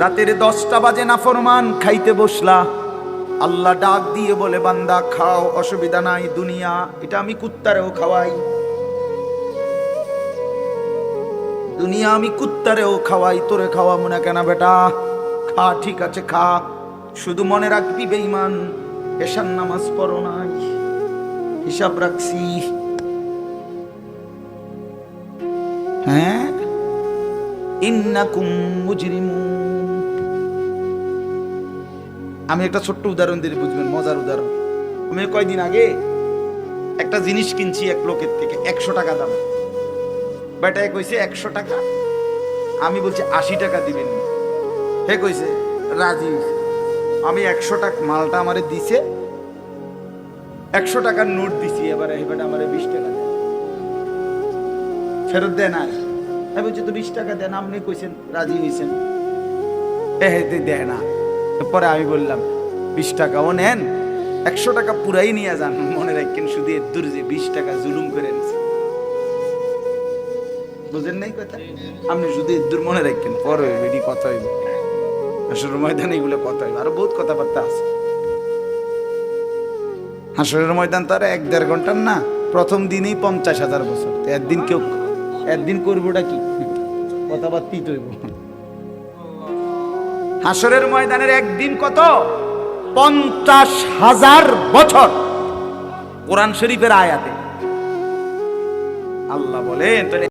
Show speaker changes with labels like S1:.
S1: রাতের দশটা বাজে না ফরমান, খাইতে বসলা। আল্লাহ ডাক দিয়ে বলে, বান্দা, খাও, অসুবিধা নাই, দুনিয়া, এটা আমি কুত্তারেও খাওয়াই। দুনিয়া আমি কুত্তারেও খাওয়াই, তোরে খাওয়াবো না কেন বেটা? খা, ঠিক আছে, খা। শুধু মনে রাখবি, বেঈমান, এশার নামাজ পড়ো নাই। হিসাব রাখছি। হ্যাঁ? ইন্নাকুম মুজরিমুন। আমি একটা ছোট্ট উদাহরণ দিলে বুঝবেন, মজার উদাহরণ। আমি কয়দিন আগে একটা জিনিস কিনছি এক লোকের থেকে, একশো টাকা দাম। বেটায় কইছে, একশো টাকা। আমি বলছি, আশি টাকা দিবেন হে কইছে, রাজি। আমি একশো টাকা মালটা আমারে দিছে, একশো টাকার নোট দিছি, এবারে এবারে আমারে বিশ টাকা ফেরত দেন আর? আমি বলছি, তো বিশ টাকা দেন, আপনি কইছেন, রাজি হয়েছেন এ হে, দে- দেয় না পরে আমি বললাম, বিশ টাকাও নেন। একশো টাকা পুরাই নিয়ে যান। মনে রাখেন শুধু এর দূর যে বিশ টাকা জুলুম করে বুঝেন নাই কথা? আপনি শুধু এর দূর মনে রাখেন, পরে এটি কথা হইব। হাসরের ময়দানে এগুলো কথা হইব। আরও বহুত কথাবার্তা আছে। হাসরের ময়দান তো আর এক দেড় ঘণ্টার না। প্রথম দিনেই পঞ্চাশ হাজার বছর। একদিন কেউ একদিন করবোটা কি? কথাবার্তাই তৈব হাসরের ময়দানের একদিন কত? পঞ্চাশ হাজার বছর। কোরআন শরীফের আয়াতে। আল্লাহ বলেন